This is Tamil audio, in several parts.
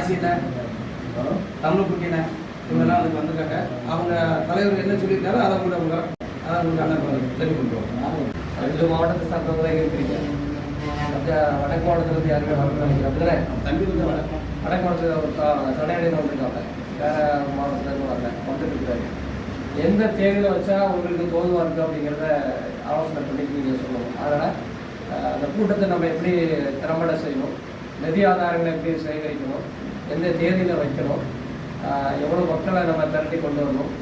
அண்ணன் காசிண்ணன் தமிழ்குட்டிண்ணன் இவங்கெல்லாம் அதுக்கு வந்திருக்காங்க. அவங்க தலைவர் என்ன சொல்லியிருக்காரோ அதை கூட அவங்க அதை உங்களுக்கு அண்ணன் தெளிவு பண்ணுறோம் ரெண்டு மாவட்டத்தை சார்ந்தவங்களே இருக்கிறீங்க. வடக்கு மாவட்டத்தில் யாருமே வரணும் நினைக்கிறேன் அப்படிதானே? தம்பி வந்து வணக்கம் வடக்கு மாவட்டத்தில் சடையடையில் வந்திருக்காங்க. வேற மாவட்டத்துலேருந்து வரல. வந்துட்டு இருக்காரு எந்த தேதியில் வச்சா உங்களுக்கு தோதுவாக இருக்குது அப்படிங்கிறத ஆலோசனை பண்ணி நீங்கள் சொல்லணும். அதனால் அந்த கூட்டத்தை நம்ம எப்படி திறம்பட செய்யணும்? நிதி ஆதாரங்களை எப்படி சேகரிக்கணும்? எந்த தேதியில் வைக்கணும்? எவ்வளோ மக்களை நம்ம திரட்டி கொண்டு வரணும்?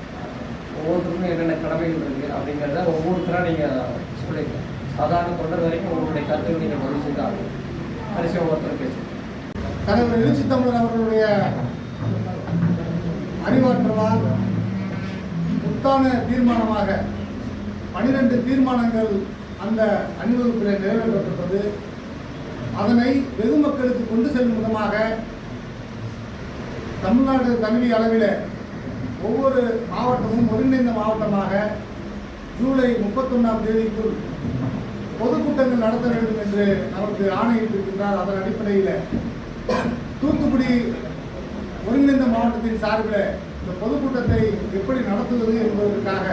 ஒவ்வொருத்தருக்கும் என்னென்ன கடமைகள் இருக்குது அப்படிங்கிறத ஒவ்வொருத்தராக நீங்கள் சொல்லிக்கலாம் சாதாரண தொண்டர் வரைக்கும் உங்களுடைய கருத்துக்கள் நீங்கள் பதிவு செய்து ஆகணும் கடைசி ஒவ்வொருத்தரும் பேசுங்க தலைவர் எழுச்சி தமிழர் அவர்களுடைய அறிவாற்றலால் முத்தான தீர்மானமாக பனிரெண்டு தீர்மானங்கள் அந்த அணிவகுப்பில் நிறைவேற்றப்பட்டது. அதனை வெகுமக்களுக்கு கொண்டு செல்லும் விதமாக தமிழ்நாடு தகுதி அளவில் ஒவ்வொரு மாவட்டமும் ஒருங்கிணைந்த மாவட்டமாக ஜூலை முப்பத்தொன்னாம் தேதிக்குள் பொதுக்கூட்டங்கள் நடத்த வேண்டும் என்று நமக்கு ஆணையிட்டிருக்கின்றார். அதன் அடிப்படையில் தூத்துக்குடி ஒருங்கிணைந்த மாவட்டத்தின் சார்பில் இந்த பொதுக்கூட்டத்தை எப்படி நடத்துவது என்பதற்காக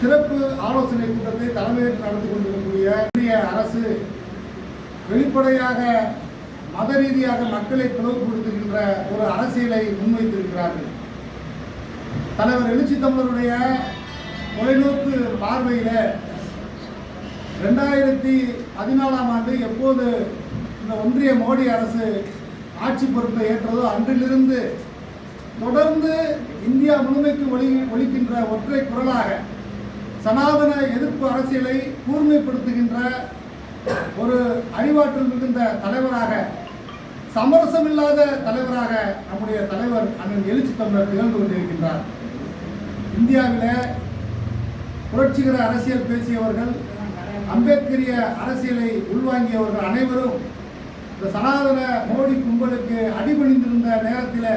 சிறப்பு ஆலோசனை கூட்டத்தை தலைமையேற்று நடத்தி கொண்டிருக்கக்கூடிய இந்திய அரசு வெளிப்படையாக மத ரீதியாக மக்களை பிளவுபடுத்துகின்ற ஒரு அரசியலை முன்வைத்திருக்கிறார்கள். தலைவர் எழுச்சி தமிழருடைய தொலைநோக்கு பார்வையில் ரெண்டாயிரத்தி பதினாலாம் ஆண்டு எப்போது இந்த ஒன்றிய மோடி அரசு ஆட்சி பொறுப்பை ஏற்றதோ அன்றிலிருந்து தொடர்ந்து இந்தியா முழுமைக்கு ஒளி ஒழிக்கின்ற ஒற்றை குரலாக சனாதன எதிர்ப்பு அரசியலை கூர்மைப்படுத்துகின்ற ஒரு அறிவாற்றல் மிகுந்த தலைவராக சமரசமில்லாத தலைவராக நம்முடைய தலைவர் அண்ணன் எழுச்சி தமிழர் திகழ்ந்து கொண்டிருக்கின்றார். இந்தியாவில் புரட்சிகர அரசியல் பேசியவர்கள் அம்பேத்கரிய அரசியலை உள்வாங்கியவர்கள் அனைவரும் இந்த சனாதன மோடி கும்பலுக்கு அடிபணிந்திருந்த நேரத்தில்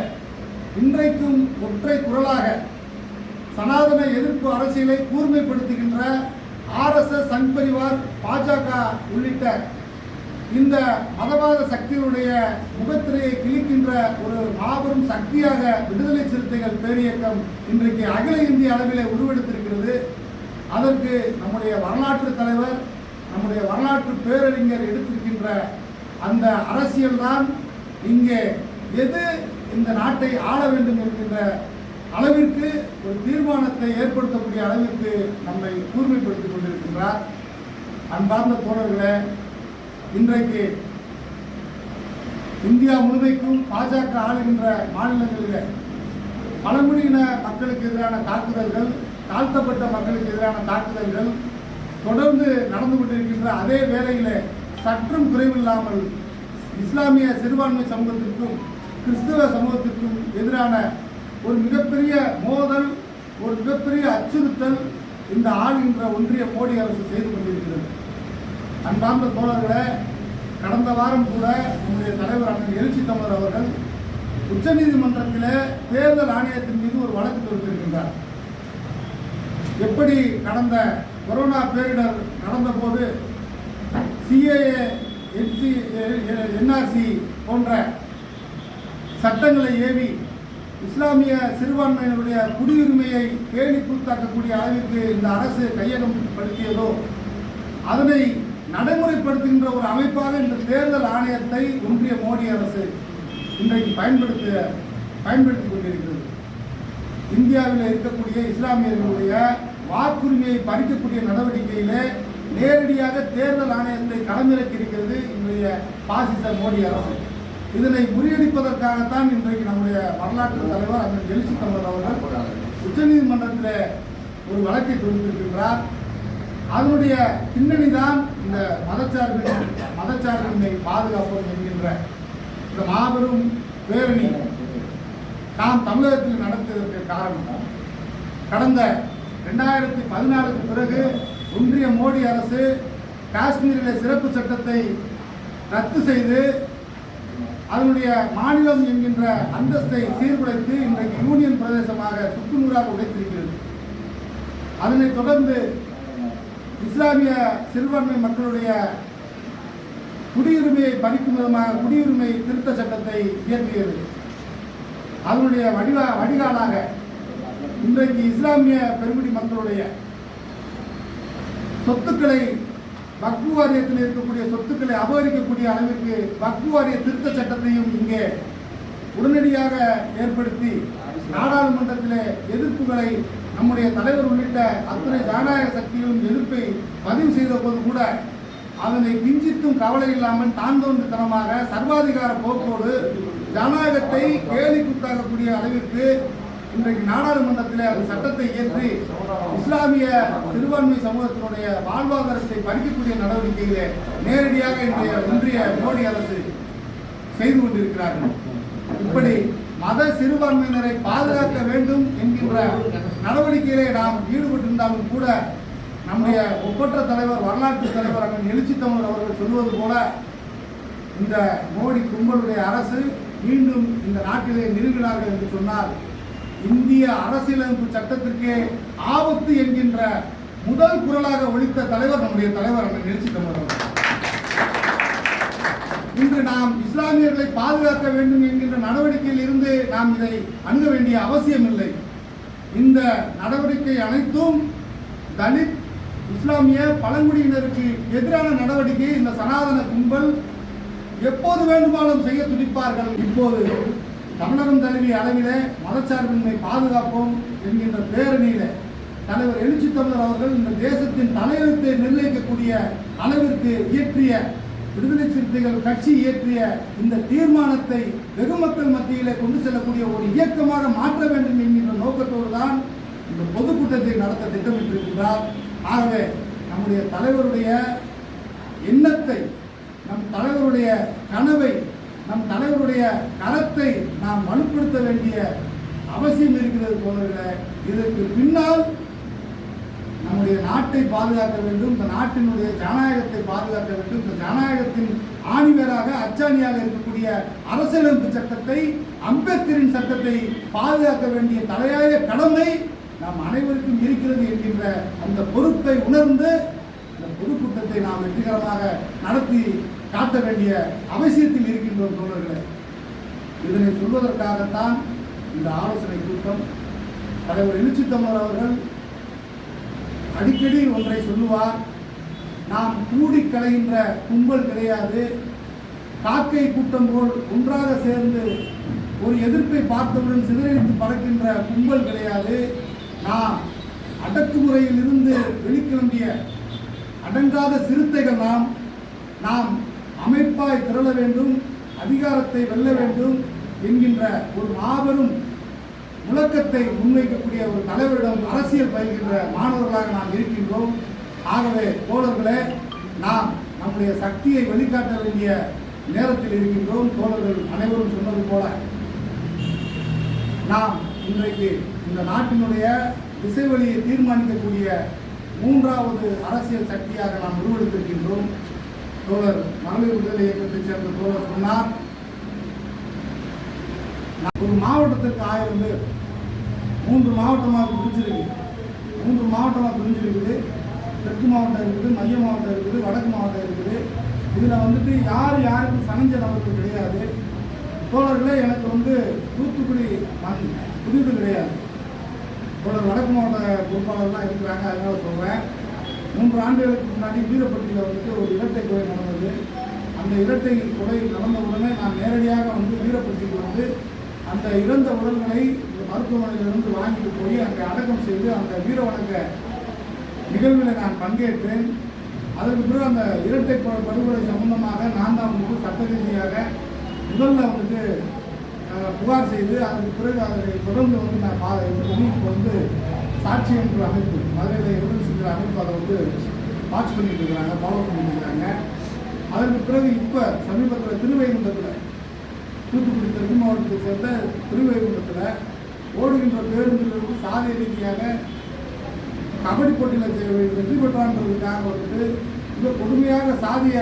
இன்றைக்கும் ஒற்றை குரலாக சனாதன எதிர்ப்பு அரசியலை கூர்மைப்படுத்துகின்ற ஆர்எஸ்எஸ் சங் பரிவார் பாஜக உள்ளிட்ட இந்த மதவாத சக்திகளுடைய முகத்திரையை கிழிக்கின்ற ஒரு மாபெரும் சக்தியாக விடுதலை சிறுத்தைகள் பேரியக்கம் இன்றைக்கு அகில இந்திய அளவிலே உருவெடுத்திருக்கிறது. அதற்கு நம்முடைய வரலாற்று தலைவர் நம்முடைய வரலாற்று பேரறிஞர் எடுத்திருக்கின்ற அந்த அரசியல்தான் இங்கே எது இந்த நாட்டை ஆள வேண்டும் என்கின்ற அளவிற்கு ஒரு தீர்மானத்தை ஏற்படுத்தக்கூடிய அளவிற்கு நம்மை கூர்மைப்படுத்திக் கொண்டிருக்கின்றார். அன்பார்ந்த தோழர்களே இன்றைக்கு இந்தியா முழுமைக்கும் பாஜக ஆளுகின்ற மாநிலங்களில் பழங்குடியின மக்களுக்கு எதிரான தாக்குதல்கள் தாழ்த்தப்பட்ட மக்களுக்கு எதிரான தாக்குதல்கள் தொடர்ந்து நடந்து கொண்டிருக்கின்ற அதே வேளையில் சற்றும் குறைவில்லாமல் இஸ்லாமிய சிறுபான்மை சமூகத்திற்கும் கிறிஸ்தவ சமூகத்திற்கும் எதிரான ஒரு மிகப்பெரிய மோதல் ஒரு மிகப்பெரிய அச்சுறுத்தல் இந்த ஆளுகின்ற ஒன்றிய மோடி அரசு செய்து கொண்டிருக்கிறது. அன்பார்ந்த தோழர்களே கடந்த வாரம் கூட நம்முடைய தலைவர் அண்ணன் எழுச்சி தமிழர் அவர்கள் உச்சநீதிமன்றத்தில் தேர்தல் ஆணையத்தின் மீது ஒரு வழக்கு தொடுத்திருக்கின்றார். எப்படி கடந்த கொரோனா பேரிடர் நடந்தபோது சிஏஏ என்சி என்ஆர்சி போன்ற சட்டங்களை ஏவி இஸ்லாமிய சிறுபான்மையினருடைய குடியுரிமையை பேணி கூத்தாக்கக்கூடிய அளவிற்கு இந்த அரசு கையகம் படுத்தியதோ அதனை நடைமுறைப்படுத்துகின்ற ஒரு அமைப்பாக இந்த தேர்தல் ஆணையத்தை ஒன்றிய மோடி அரசு இன்றைக்கு பயன்படுத்த பயன்படுத்திக் கொண்டிருக்கிறது. இந்தியாவில் இருக்கக்கூடிய இஸ்லாமியர்களுடைய வாக்குரிமையை பறிக்கக்கூடிய நடவடிக்கையிலே நேரடியாக தேர்தல் ஆணையத்தை களமிறக்கி இருக்கிறது இன்றைய பாசிச மோடி அரசு. இதனை முறியடிப்பதற்காகத்தான் இன்றைக்கு நம்முடைய வரலாற்று தலைவர் அந்த எழுச்சி தமிழர் அவர்கள் உச்சநீதிமன்றத்தில் ஒரு வழக்கை தொடுத்திருக்கின்றார். அதனுடைய பின்னணி தான் இந்த மதச்சார்பின் மதச்சார்பின்மை பாதுகாப்போம் என்கின்ற இந்த மாபெரும் பேரணி. நாம் தமிழகத்தில் நடத்தியதற்கு காரணம் கடந்த ரெண்டாயிரத்தி பதினாலுக்கு பிறகு ஒன்றிய மோடி அரசு காஷ்மீரில் சிறப்பு சட்டத்தை ரத்து செய்து அதனுடைய மாநிலம் என்கின்ற அந்தஸ்தை சீர்குலைத்து இன்றைக்கு யூனியன் பிரதேசமாக சுக்குநூறாக உடைத்திருக்கிறது. அதனைத் தொடர்ந்து இஸ்லாமிய சிறுபான்மை மக்களுடைய குடியுரிமையை பறிக்கும் விதமாக குடியுரிமை திருத்த சட்டத்தை இயற்றியது. அதனுடைய வடிவா வடிகாலாக இன்றைக்கு இஸ்லாமிய பெருங்குடி மக்களுடைய சொத்துக்களை வக்பு வாரியத்தில் இருக்கக்கூடிய சொத்துக்களை அபகரிக்கக்கூடிய அளவிற்கு வக்பு வாரிய திருத்த சட்டத்தையும் இங்கே உடனடியாக ஏற்படுத்தி நாடாளுமன்றத்திலே எதிர்ப்புகளை நம்முடைய தலைவர் உள்ளிட்ட அத்தனை ஜனநாயக சக்திகளும் எதிர்ப்பை பதிவு செய்த போது கூட அதனை கிஞ்சித்தும் கவலை இல்லாமல் தாந்தோன்றுத்தனமாக சர்வாதிகார போக்கோடு ஜனநாயகத்தை கேலி கூத்தாகக்கூடிய அளவிற்கு இன்றைக்கு நாடாளுமன்றத்தில் அந்த சட்டத்தை இயற்றி இஸ்லாமிய சிறுபான்மை சமூகத்தினுடைய வாழ்வாதாரத்தை பறிக்கக்கூடிய நடவடிக்கையிலே நேரடியாக இன்றைய ஒன்றிய மோடி அரசு செய்து கொண்டிருக்கிறார்கள். இப்படி மத சிறுபான்மையினரை பாதுகாக்க வேண்டும் என்கின்ற நடவடிக்கையிலே நாம் ஈடுபட்டிருந்தாலும் கூட நம்முடைய ஒப்பற்ற தலைவர் வரலாற்று தலைவர் அண்ணன் எழுச்சி தமிழர் அவர்கள் சொல்வது போல இந்த மோடி கும்பலுடைய அரசு மீண்டும் இந்த நாட்டிலே நிறுவினார்கள் என்று சொன்னால் இந்திய அரசியலமைப்பு சட்டத்திற்கே ஆபத்து என்கின்ற முதல் குரலாக ஒழித்த தலைவர் நம்முடைய தலைவர் அண்ணன் எழுச்சி தமிழர் அவர்கள். இன்று நாம் இஸ்லாமியர்களை பாதுகாக்க வேண்டும் என்கின்ற நடவடிக்கையில் இருந்து நாம் இதை அணுக வேண்டிய அவசியம் இல்லை இந்த நடவடிக்கை அனைத்தும் தலித் இஸ்லாமிய பழங்குடியினருக்கு எதிரான நடவடிக்கை இந்த சனாதன கும்பல் எப்போது வேண்டுமானாலும் செய்ய துடிப்பார்கள். இப்போது தமிழகம் தலைமை அளவிலே மதச்சார்பின்மை பாதுகாப்போம் என்கின்ற பேரணியில் தலைவர் எழுச்சி தமிழர் அவர்கள் இந்த தேசத்தின் தலையெழுத்தை நிர்ணயிக்கக்கூடிய அளவிற்கு இயற்றிய விடுதலை சிறுத்தைகள் கட்சி இயற்றிய இந்த தீர்மானத்தை வெகுமக்கள் மத்தியிலே கொண்டு செல்லக்கூடிய ஒரு இயக்கமாக மாற்ற வேண்டும் என்கின்ற நோக்கத்தோடு தான் இந்த பொதுக்கூட்டத்தை நடத்த திட்டமிட்டிருக்கிறார் ஆகவே நம்முடைய தலைவருடைய எண்ணத்தை நம் தலைவருடைய கனவை நம் தலைவருடைய கரத்தை நாம் வலுப்படுத்த வேண்டிய அவசியம் இருக்கிறது போல இதற்கு பின்னால் நம்முடைய நாட்டை பாதுகாக்க வேண்டும் இந்த நாட்டினுடைய ஜனநாயகத்தை பாதுகாக்க வேண்டும். இந்த ஜனநாயகத்தின் ஆணிவேராக அச்சாணியாக இருக்கக்கூடிய அரசியலமைப்பு சட்டத்தை அம்பேத்கரின் சட்டத்தை பாதுகாக்க வேண்டிய தலையாய கடமை நாம் அனைவருக்கும் இருக்கிறது என்கின்ற அந்த பொறுப்பை உணர்ந்து இந்த பொதுக்கூட்டத்தை நாம் வெற்றிகரமாக நடத்தி காட்ட வேண்டிய அவசியத்தில் இருக்கின்றோம் தோழர்களே. இதனை சொல்வதற்காகத்தான் இந்த ஆலோசனை கூட்டம் தலைவர் எழுச்சி தமிழர் அவர்கள் அடிக்கடி ஒன்றை சொல்லுவார் நாம் கூடி கலைகின்ற கும்பல் கிடையாது. காக்கை கூட்டம் போல் ஒன்றாக சேர்ந்து ஒரு எதிர்ப்பை பார்த்தவுடன் சிதறடித்து பறக்கின்ற கும்பல் கிடையாது. நாம் அடக்குமுறையில் இருந்து வெளிக்கிளம்பிய அடங்காத சிறுத்தைகள் நாம். நாம் அமைப்பாய் திரள வேண்டும் அதிகாரத்தை வெல்ல வேண்டும் என்கின்ற ஒரு மாபெரும் முழக்கத்தை முன்வைக்கக்கூடிய ஒரு தலைவரிடம் அரசியல் பயில்கின்ற மாணவர்களாக நாம் இருக்கின்றோம். ஆகவே தோழர்களே நாம் நம்முடைய சக்தியை வெளிக்காட்ட வேண்டிய நேரத்தில் இருக்கின்றோம். தோழர்கள் அனைவரும் சொன்னது போல நாம் இன்றைக்கு இந்த நாட்டினுடைய திசை வழியை தீர்மானிக்கக்கூடிய மூன்றாவது அரசியல் சக்தியாக நாம் உருவெடுத்திருக்கின்றோம். தோழர் மகளிர் விடுதலை இயக்கத்தைச் சேர்ந்த தோழர் சொன்னார் ஒரு மாவட்டத்திற்கு ஆயிரம் பேர் மூன்று மாவட்டமாக பிரிஞ்சிருக்கு. மூன்று மாவட்டமாக பிரிஞ்சிருக்குது. தெற்கு மாவட்டம் இருக்குது மைய மாவட்டம் இருக்குது வடக்கு மாவட்டம் இருக்குது. இதில் வந்துட்டு யார் யாருக்கும் சனஞ்ச நபர்கள் கிடையாது. தோழர்களே எனக்கு வந்து தூத்துக்குடி மண் புதிது கிடையாது. தோழர் வடக்கு மாவட்ட பொறுப்பாளர்லாம் இருக்கிறாங்க அதனால் சொல்கிறேன் மூன்று ஆண்டுகளுக்கு முன்னாடி வீரப்பட்டியில் வந்துட்டு ஒரு இரட்டை கொலை நடந்தது. அந்த இரட்டை கொலை நடந்த உடனே நான் நேரடியாக வந்து வீரப்பட்டிக்கு வந்து அந்த இறந்த உடல்களை மருத்துவமனையிலிருந்து வாங்கிட்டு போய் அங்கே அடக்கம் செய்து அந்த வீர வணக்க நிகழ்வில் நான் பங்கேற்றேன். அதற்கு பிறகு அந்த இரட்டை படுகொலை சம்பந்தமாக நான் தான் வந்து சட்ட ரீதியாக முதல்ல வந்துட்டு புகார் செய்து அதற்கு பிறகு அதை தொடர்ந்து வந்து நான் பா இந்த பண்ணி இப்போ வந்து சாட்சி என்ற அமைப்பு மதுரையில் எவிடன்ஸ் என்ற அமைப்பு அதை வந்து வாட்ச் பண்ணிட்டு இருக்கிறாங்க ஃபாலோ பண்ணிட்டு இருக்கிறாங்க. அதற்கு பிறகு இப்போ சமீபத்தில் திருவைகுண்டத்தில் தூத்துக்குடி தெற்கு மாவட்டத்தை சேர்ந்த திருவைகுண்டத்தில் ஓடுகின்ற பேருந்திலிருந்து சாலை ரீதியாக கபடி போட்டியில் வெற்றி பெற்றான்றதுக்காக வந்துட்டு மிக கொடுமையாக சாதிய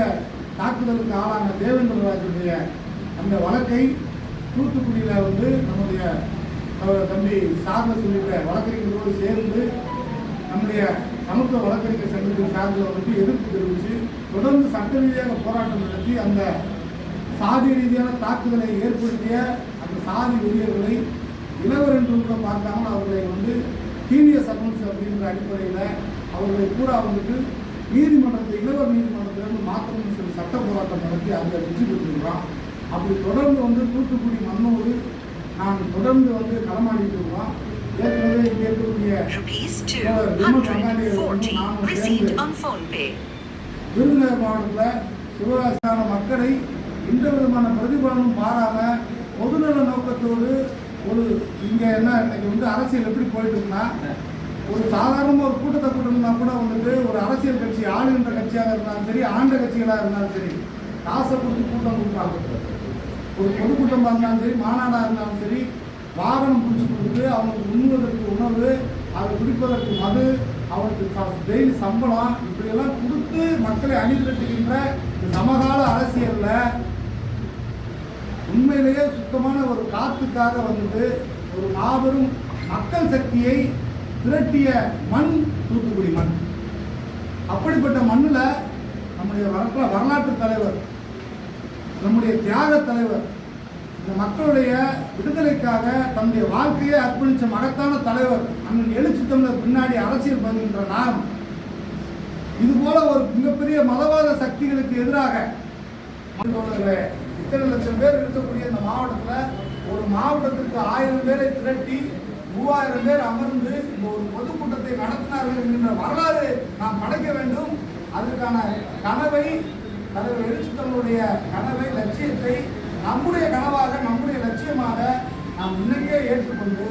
தாக்குதலுக்கு ஆளான தேவேந்திரராஜுடைய அந்த வழக்கை தூத்துக்குடியில் வந்து நம்முடைய தம்பி சார்ந்த சொல்லிட்ட வழக்கறிஞர்களோடு சேர்ந்து நம்முடைய சமத்துவ வழக்கறிஞர் சங்கத்தின் சார்பில் வந்து எதிர்ப்பு தெரிவித்து தொடர்ந்து சட்ட ரீதியாக போராட்டம் நடத்தி அந்த சாதி ரீதியான தாக்குதலை ஏற்படுத்திய அந்த சாதி வெறியர்களை இளவர் என்று கூட பார்க்காமல் அவர்களை வந்து சீனியர் சர்வன்ஸ் அப்படின்ற அடிப்படையில் அவர்களை பூரா வந்துட்டு நீதிமன்றத்தை இளவர் நீதிமன்றத்திலிருந்து மாற்றணும்னு சொல்லி சட்ட போராட்டம் நடத்தி அதில் வெற்றி பெற்றிருக்கிறோம் அப்படி தொடர்ந்து வந்து தூத்துக்குடி மண்ணோடு நான் தொடர்ந்து வந்து களமாடிட்டு இருக்கோம் ஏற்கனவே இங்கே இருக்கக்கூடிய Rupees தோழர் விமல் கங்காணி அவர்களும் 240 நானும் received சேர்ந்து on phone pay. விருதுநகர் மாவட்டத்தில் சிவகாசியான மக்களை எந்த விதமான பிரதிபலனும் மாறாம பொதுநல நோக்கத்தோடு ஒரு இங்கே என்ன இன்னைக்கு வந்து அரசியல் எப்படி போயிட்டு இருந்தா ஒரு சாதாரணமாக ஒரு கூட்டத்தை கூட்டணும்னா கூட வந்துட்டு ஒரு அரசியல் கட்சி ஆளுகின்ற கட்சியாக இருந்தாலும் சரி ஆண்ட கட்சிகளாக இருந்தாலும் சரி காசை கொடுத்து கூட்டம் கொடுப்பாங்க. ஒரு பொதுக்கூட்டமாக இருந்தாலும் சரி மாநாடாக இருந்தாலும் சரி வாகனம் பிடிச்சி கொடுத்து அவனுக்கு உண்ணுவதற்கு உணவு அதை குடிப்பதற்கு மது அவனுக்கு டெய்லி சம்பளம் இப்படியெல்லாம் கொடுத்து மக்களை அணிதிரட்டுகின்ற இந்த சமகால அரசியலில் உண்மையிலேயே சுத்தமான ஒரு காத்துக்காக வந்துட்டு ஒரு மாபெரும் மக்கள் சக்தியை திரட்டிய மண் தூத்துக்குடி மண். அப்படிப்பட்ட மண்ணில் நம்முடைய வரலாற்று வரலாற்று தலைவர் நம்முடைய தியாக தலைவர் இந்த மக்களுடைய விடுதலைக்காக தன்னுடைய வாழ்க்கையை அர்ப்பணித்த மகத்தான தலைவர் அண்ணன் எழுச்சி தமிழர் பின்னாடி அரசியல் பண்ணுகின்ற நாம் இது போல ஒரு மிகப்பெரிய மதவாத சக்திகளுக்கு எதிராக இத்தனை லட்சம் பேர் இருக்கக்கூடிய இந்த மாவட்டத்தில் ஒரு மாவட்டத்திற்கு ஆயிரம் பேரை திரட்டி மூவாயிரம் பேர் அமர்ந்து இந்த ஒரு பொதுக்கூட்டத்தை நடத்தினார்கள் என்கின்ற வரலாறு நாம் படைக்க வேண்டும். அதற்கான கனவை தலைவர் எழுச்சித்தனுடைய கனவை லட்சியத்தை நம்முடைய கனவாக நம்முடைய லட்சியமாக நாம் முன்னே ஏற்றுக்கொண்டு